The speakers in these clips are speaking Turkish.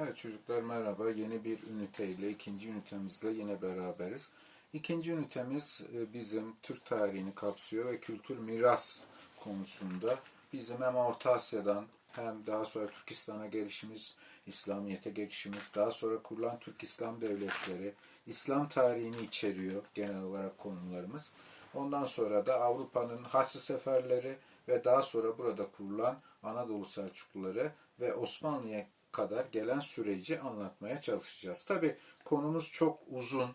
Evet çocuklar merhaba. Yeni bir üniteyle, ikinci ünitemizle yine beraberiz. İkinci ünitemiz e, bizim Türk tarihini kapsıyor ve kültür miras konusunda bizim hem Orta Asya'dan hem daha sonra Türkistan'a gelişimiz, İslamiyet'e geçişimiz, daha sonra kurulan Türk İslam devletleri, İslam tarihini içeriyor genel olarak konularımız. Ondan sonra da Avrupa'nın Haçlı seferleri ve daha sonra burada kurulan Anadolu Selçukluları ve Osmanlı'ya kadar gelen süreci anlatmaya çalışacağız. Tabi konumuz çok uzun.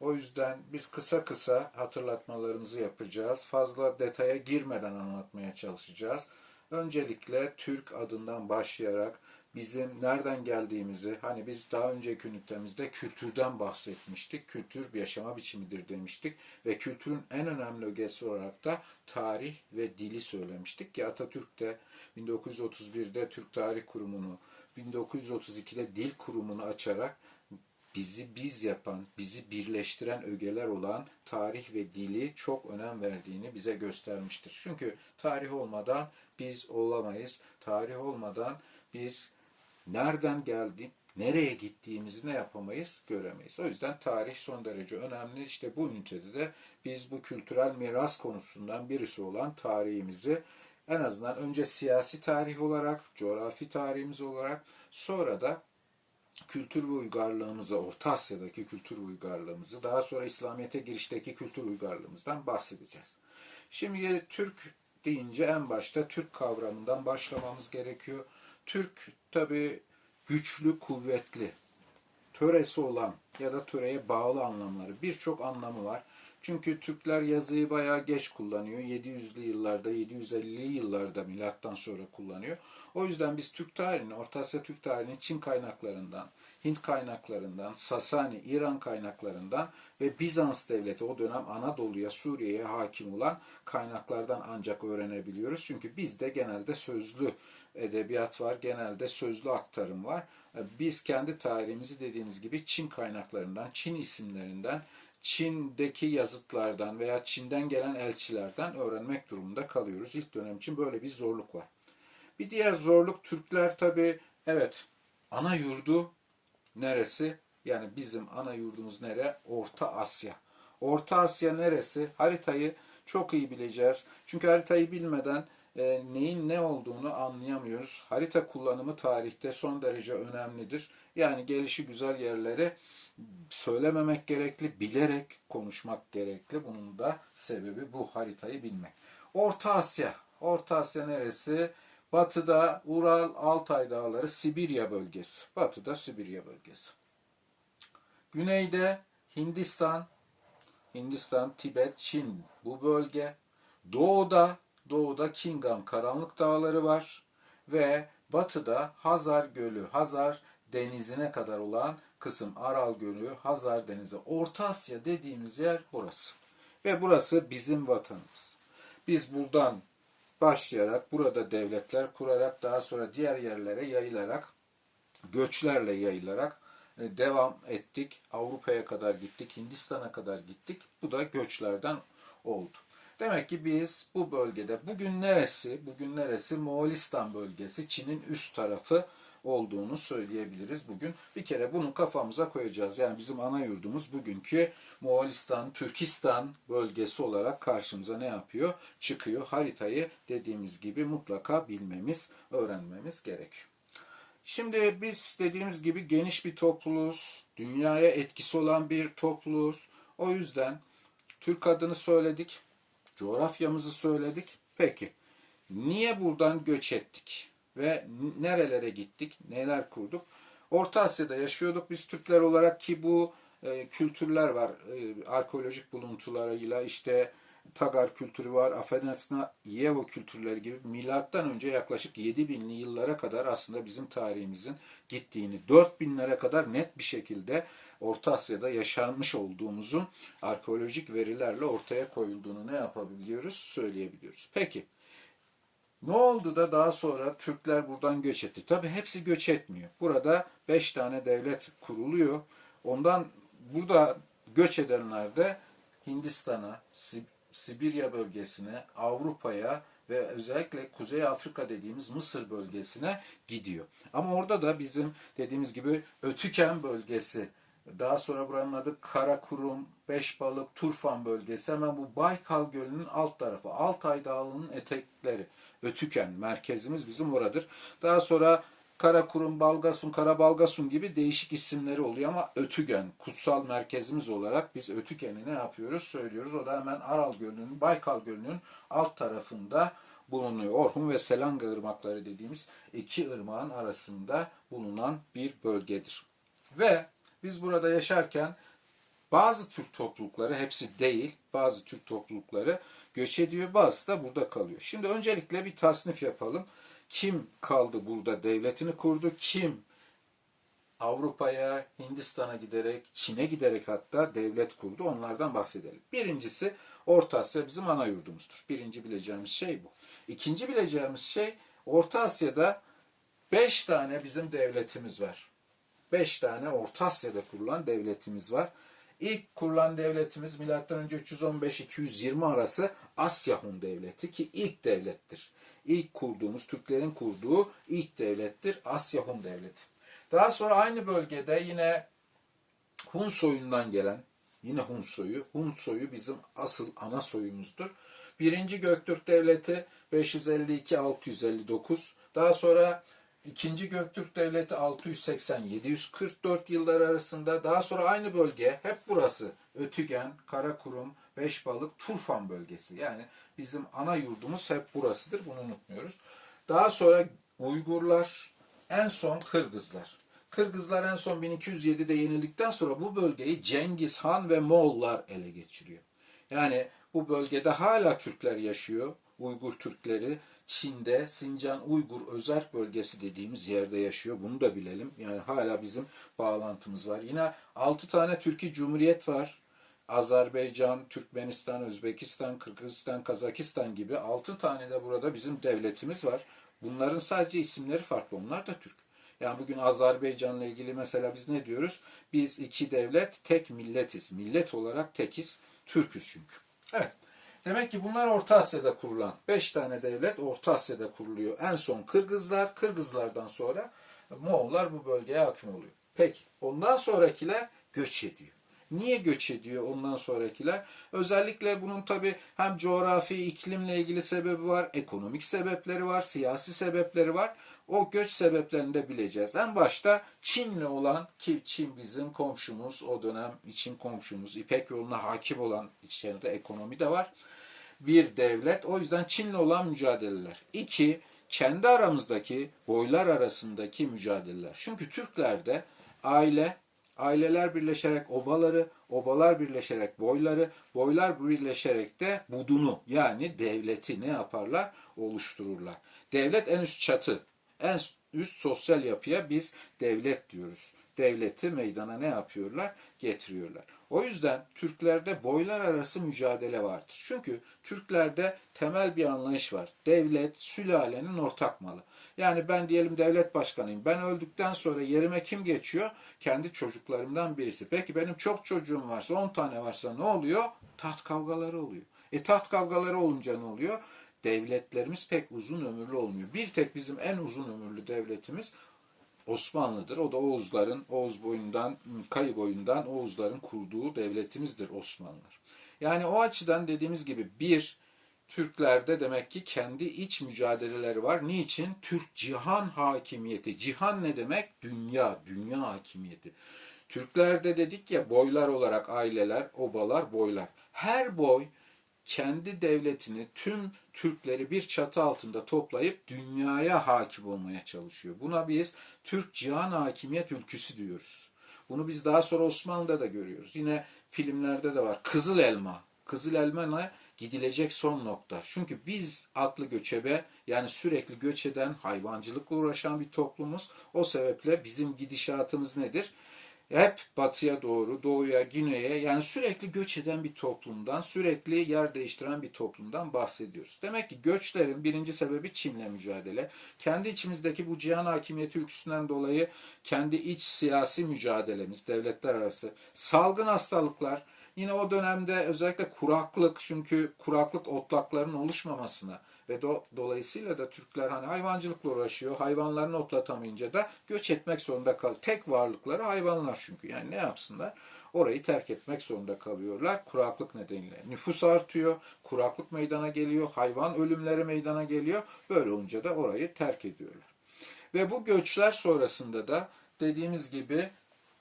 O yüzden biz kısa kısa hatırlatmalarımızı yapacağız. Fazla detaya girmeden anlatmaya çalışacağız. Öncelikle Türk adından başlayarak bizim nereden geldiğimizi, hani biz daha önceki ünitemizde kültürden bahsetmiştik. Kültür bir yaşama biçimidir demiştik ve kültürün en önemli ögesi olarak da tarih ve dili söylemiştik ki Atatürk de 1931'de Türk Tarih Kurumu'nu 1932'de dil kurumunu açarak bizi biz yapan, bizi birleştiren ögeler olan tarih ve dili çok önem verdiğini bize göstermiştir. Çünkü tarih olmadan biz olamayız. Tarih olmadan biz nereden geldik, nereye gittiğimizi ne yapamayız göremeyiz. O yüzden tarih son derece önemli. İşte bu ünitede de biz bu kültürel miras konusundan birisi olan tarihimizi en azından önce siyasi tarih olarak, coğrafi tarihimiz olarak sonra da kültür ve uygarlığımızı, Orta Asya'daki kültür uygarlığımızı, daha sonra İslamiyet'e girişteki kültür uygarlığımızdan bahsedeceğiz. Şimdi Türk deyince en başta Türk kavramından başlamamız gerekiyor. Türk tabi güçlü, kuvvetli, töresi olan ya da töreye bağlı anlamları birçok anlamı var. Çünkü Türkler yazıyı bayağı geç kullanıyor. 700'lü yıllarda, 750'li yıllarda milattan sonra kullanıyor. O yüzden biz Türk tarihini, Orta Asya Türk tarihini Çin kaynaklarından, Hint kaynaklarından, Sasani, İran kaynaklarından ve Bizans devleti o dönem Anadolu'ya, Suriye'ye hakim olan kaynaklardan ancak öğrenebiliyoruz. Çünkü bizde genelde sözlü edebiyat var, genelde sözlü aktarım var. Biz kendi tarihimizi dediğimiz gibi Çin kaynaklarından, Çin isimlerinden, Çin'deki yazıtlardan veya Çin'den gelen elçilerden öğrenmek durumunda kalıyoruz. İlk dönem için böyle bir zorluk var. Bir diğer zorluk Türkler tabi evet ana yurdu neresi? Yani bizim ana yurdumuz nere? Orta Asya. Orta Asya neresi? Haritayı çok iyi bileceğiz. Çünkü haritayı bilmeden e, neyin ne olduğunu anlayamıyoruz. Harita kullanımı tarihte son derece önemlidir. Yani gelişi güzel yerleri söylememek gerekli, bilerek konuşmak gerekli. Bunun da sebebi bu haritayı bilmek. Orta Asya. Orta Asya neresi? Batıda Ural, Altay Dağları, Sibirya bölgesi. Batıda Sibirya bölgesi. Güneyde Hindistan, Hindistan, Tibet, Çin bu bölge. Doğuda, doğuda Kingam Karanlık Dağları var ve batıda Hazar Gölü, Hazar denizine kadar olan kısım Aral Gölü, Hazar Denizi. Orta Asya dediğimiz yer burası. Ve burası bizim vatanımız. Biz buradan başlayarak burada devletler kurarak daha sonra diğer yerlere yayılarak göçlerle yayılarak e, devam ettik. Avrupa'ya kadar gittik, Hindistan'a kadar gittik. Bu da göçlerden oldu. Demek ki biz bu bölgede bugün neresi? Bugün neresi? Moğolistan bölgesi, Çin'in üst tarafı olduğunu söyleyebiliriz bugün. Bir kere bunu kafamıza koyacağız. Yani bizim ana yurdumuz bugünkü Moğolistan, Türkistan bölgesi olarak karşımıza ne yapıyor? Çıkıyor. Haritayı dediğimiz gibi mutlaka bilmemiz, öğrenmemiz gerekiyor. Şimdi biz dediğimiz gibi geniş bir topluluğuz. Dünyaya etkisi olan bir topluluğuz. O yüzden Türk adını söyledik. Coğrafyamızı söyledik. Peki niye buradan göç ettik? Ve nerelere gittik? Neler kurduk? Orta Asya'da yaşıyorduk biz Türkler olarak ki bu e, kültürler var. E, arkeolojik buluntularıyla işte Tagar kültürü var, Afenesna, Yevo kültürleri gibi milattan önce yaklaşık 7000'li yıllara kadar aslında bizim tarihimizin gittiğini, 4000'lere kadar net bir şekilde Orta Asya'da yaşanmış olduğumuzun arkeolojik verilerle ortaya koyulduğunu ne yapabiliyoruz? Söyleyebiliyoruz. Peki, ne oldu da daha sonra Türkler buradan göç etti? Tabi hepsi göç etmiyor. Burada beş tane devlet kuruluyor. Ondan burada göç edenler de Hindistan'a, Sibirya bölgesine, Avrupa'ya ve özellikle Kuzey Afrika dediğimiz Mısır bölgesine gidiyor. Ama orada da bizim dediğimiz gibi Ötüken bölgesi, daha sonra buranın adı Karakurum, Beşbalık, Turfan bölgesi hemen bu Baykal Gölü'nün alt tarafı. Altay Dağı'nın etekleri. Ötüken merkezimiz bizim oradır. Daha sonra Karakurum, Balgasun, Karabalgasun gibi değişik isimleri oluyor ama Ötügen, kutsal merkezimiz olarak biz Ötüken'i ne yapıyoruz söylüyoruz. O da hemen Aral Gölü'nün, Baykal Gölü'nün alt tarafında bulunuyor. Orhun ve Selanga ırmakları dediğimiz iki ırmağın arasında bulunan bir bölgedir. Ve biz burada yaşarken bazı Türk toplulukları, hepsi değil, bazı Türk toplulukları göç ediyor, bazısı da burada kalıyor. Şimdi öncelikle bir tasnif yapalım. Kim kaldı burada, devletini kurdu, kim Avrupa'ya, Hindistan'a giderek, Çin'e giderek hatta devlet kurdu. Onlardan bahsedelim. Birincisi Orta Asya bizim ana yurdumuzdur. Birinci bileceğimiz şey bu. İkinci bileceğimiz şey Orta Asya'da beş tane bizim devletimiz var. Beş tane Orta Asya'da kurulan devletimiz var. İlk kurulan devletimiz M.Ö. 315-220 arası Asya Hun Devleti ki ilk devlettir. İlk kurduğumuz, Türklerin kurduğu ilk devlettir Asya Hun Devleti. Daha sonra aynı bölgede yine Hun soyundan gelen, yine Hun soyu, Hun soyu bizim asıl ana soyumuzdur. Birinci Göktürk Devleti 552-659, daha sonra İkinci Göktürk Devleti 680-744 yıllar arasında, daha sonra aynı bölge hep burası Ötügen, Karakurum, Beşbalık, Turfan bölgesi. Yani bizim ana yurdumuz hep burasıdır. Bunu unutmuyoruz. Daha sonra Uygurlar, en son Kırgızlar. Kırgızlar en son 1207'de yenildikten sonra bu bölgeyi Cengiz Han ve Moğollar ele geçiriyor. Yani bu bölgede hala Türkler yaşıyor. Uygur Türkleri Çin'de Sincan Uygur Özerk Bölgesi dediğimiz yerde yaşıyor. Bunu da bilelim. Yani hala bizim bağlantımız var. Yine 6 tane Türkiye Cumhuriyet var. Azerbaycan, Türkmenistan, Özbekistan, Kırgızistan, Kazakistan gibi 6 tane de burada bizim devletimiz var. Bunların sadece isimleri farklı. Onlar da Türk. Yani bugün Azerbaycan'la ilgili mesela biz ne diyoruz? Biz iki devlet, tek milletiz. Millet olarak tekiz, Türküz çünkü. Evet. Demek ki bunlar Orta Asya'da kurulan. Beş tane devlet Orta Asya'da kuruluyor. En son Kırgızlar, Kırgızlardan sonra Moğollar bu bölgeye hakim oluyor. Peki ondan sonrakiler göç ediyor. Niye göç ediyor ondan sonrakiler? Özellikle bunun tabi hem coğrafi, iklimle ilgili sebebi var, ekonomik sebepleri var, siyasi sebepleri var. O göç sebeplerini de bileceğiz. En başta Çin'le olan ki Çin bizim komşumuz, o dönem için komşumuz, İpek yoluna hakim olan içeride ekonomi de var. Bir devlet. O yüzden Çin'le olan mücadeleler. İki, kendi aramızdaki, boylar arasındaki mücadeleler. Çünkü Türklerde aile, aileler birleşerek obaları, obalar birleşerek boyları, boylar birleşerek de budunu yani devleti ne yaparlar? Oluştururlar. Devlet en üst çatı. En üst sosyal yapıya biz devlet diyoruz. Devleti meydana ne yapıyorlar? Getiriyorlar. O yüzden Türklerde boylar arası mücadele vardır. Çünkü Türklerde temel bir anlayış var. Devlet sülalenin ortak malı. Yani ben diyelim devlet başkanıyım. Ben öldükten sonra yerime kim geçiyor? Kendi çocuklarımdan birisi. Peki benim çok çocuğum varsa, 10 tane varsa ne oluyor? Taht kavgaları oluyor. E taht kavgaları olunca ne oluyor? Devletlerimiz pek uzun ömürlü olmuyor. Bir tek bizim en uzun ömürlü devletimiz Osmanlı'dır. O da Oğuzların, Oğuz boyundan, Kayı boyundan Oğuzların kurduğu devletimizdir Osmanlılar. Yani o açıdan dediğimiz gibi bir, Türklerde demek ki kendi iç mücadeleleri var. Niçin? Türk cihan hakimiyeti. Cihan ne demek? Dünya, dünya hakimiyeti. Türklerde dedik ya boylar olarak aileler, obalar, boylar. Her boy kendi devletini, tüm Türkleri bir çatı altında toplayıp dünyaya hakim olmaya çalışıyor. Buna biz Türk cihan hakimiyet ülküsü diyoruz. Bunu biz daha sonra Osmanlı'da da görüyoruz. Yine filmlerde de var. Kızıl elma. Kızıl elma ne? Gidilecek son nokta. Çünkü biz atlı göçebe yani sürekli göç eden, hayvancılıkla uğraşan bir toplumuz. O sebeple bizim gidişatımız nedir? Hep batıya doğru, doğuya, güneye yani sürekli göç eden bir toplumdan, sürekli yer değiştiren bir toplumdan bahsediyoruz. Demek ki göçlerin birinci sebebi Çin'le mücadele. Kendi içimizdeki bu cihan hakimiyeti ülküsünden dolayı kendi iç siyasi mücadelemiz, devletler arası, salgın hastalıklar, Yine o dönemde özellikle kuraklık çünkü kuraklık otlakların oluşmamasına ve do- dolayısıyla da Türkler hani hayvancılıkla uğraşıyor. Hayvanlarını otlatamayınca da göç etmek zorunda kal. Tek varlıkları hayvanlar çünkü. Yani ne yapsınlar? Orayı terk etmek zorunda kalıyorlar kuraklık nedeniyle. Nüfus artıyor, kuraklık meydana geliyor, hayvan ölümleri meydana geliyor. Böyle olunca da orayı terk ediyorlar. Ve bu göçler sonrasında da dediğimiz gibi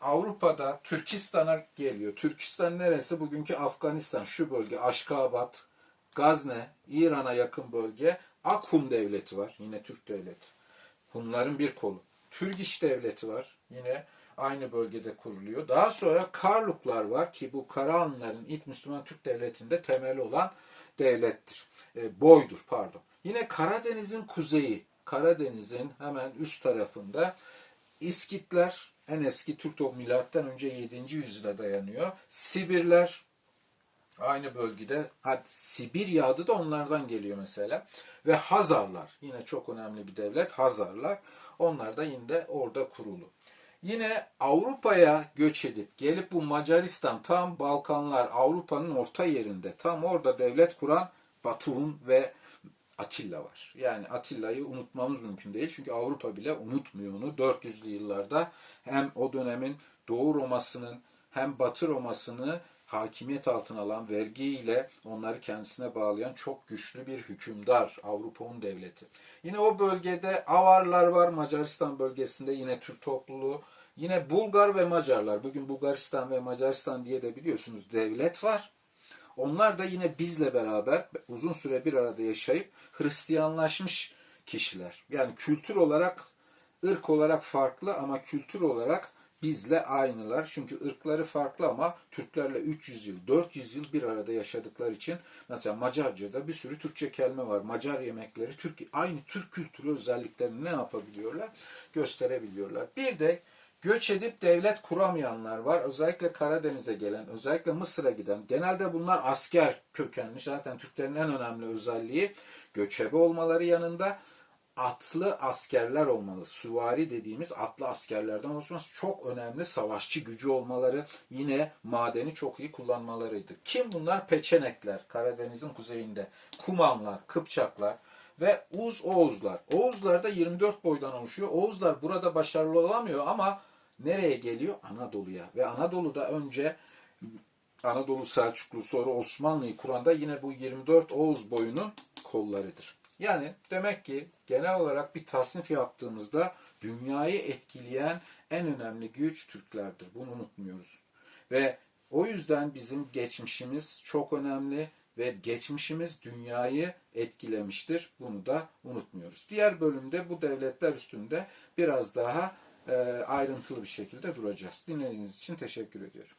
Avrupa'da Türkistan'a geliyor. Türkistan neresi? Bugünkü Afganistan, şu bölge, Aşkabat, Gazne, İran'a yakın bölge. Akhum devleti var, yine Türk devleti. Bunların bir kolu. Türgiş devleti var, yine aynı bölgede kuruluyor. Daha sonra Karluklar var ki bu Karahanlıların ilk Müslüman Türk devletinde temeli olan devlettir. E, boydur pardon. Yine Karadeniz'in kuzeyi, Karadeniz'in hemen üst tarafında İskitler en eski Türk toplumu milattan önce 7. yüzyıla dayanıyor. Sibirler aynı bölgede. Hatta Sibirya adı da onlardan geliyor mesela. Ve Hazarlar yine çok önemli bir devlet Hazarlar. Onlar da yine de orada kurulu. Yine Avrupa'ya göç edip gelip bu Macaristan tam Balkanlar Avrupa'nın orta yerinde tam orada devlet kuran Batum ve Atilla var. Yani Atilla'yı unutmamız mümkün değil. Çünkü Avrupa bile unutmuyor onu. 400'lü yıllarda hem o dönemin Doğu Roma'sının hem Batı Roma'sını hakimiyet altına alan vergiyle onları kendisine bağlayan çok güçlü bir hükümdar Avrupa'nın devleti. Yine o bölgede Avarlar var Macaristan bölgesinde yine Türk topluluğu. Yine Bulgar ve Macarlar. Bugün Bulgaristan ve Macaristan diye de biliyorsunuz devlet var. Onlar da yine bizle beraber uzun süre bir arada yaşayıp Hristiyanlaşmış kişiler. Yani kültür olarak, ırk olarak farklı ama kültür olarak bizle aynılar. Çünkü ırkları farklı ama Türklerle 300 yıl, 400 yıl bir arada yaşadıkları için mesela Macarca'da bir sürü Türkçe kelime var. Macar yemekleri Türk aynı Türk kültürü özelliklerini ne yapabiliyorlar? Gösterebiliyorlar. Bir de göç edip devlet kuramayanlar var. Özellikle Karadeniz'e gelen, özellikle Mısır'a giden. Genelde bunlar asker kökenli. Zaten Türklerin en önemli özelliği göçebe olmaları yanında atlı askerler olmalı. Süvari dediğimiz atlı askerlerden oluşması çok önemli savaşçı gücü olmaları, yine madeni çok iyi kullanmalarıydı. Kim bunlar? Peçenekler, Karadeniz'in kuzeyinde. Kumanlar, Kıpçaklar ve Uz Oğuzlar. Oğuzlar da 24 boydan oluşuyor. Oğuzlar burada başarılı olamıyor ama nereye geliyor? Anadolu'ya. Ve Anadolu'da önce Anadolu Selçuklu sonra Osmanlı'yı kuran da yine bu 24 Oğuz boyunun kollarıdır. Yani demek ki genel olarak bir tasnif yaptığımızda dünyayı etkileyen en önemli güç Türklerdir. Bunu unutmuyoruz. Ve o yüzden bizim geçmişimiz çok önemli ve geçmişimiz dünyayı etkilemiştir. Bunu da unutmuyoruz. Diğer bölümde bu devletler üstünde biraz daha e, ayrıntılı bir şekilde duracağız. Dinlediğiniz için teşekkür ediyorum.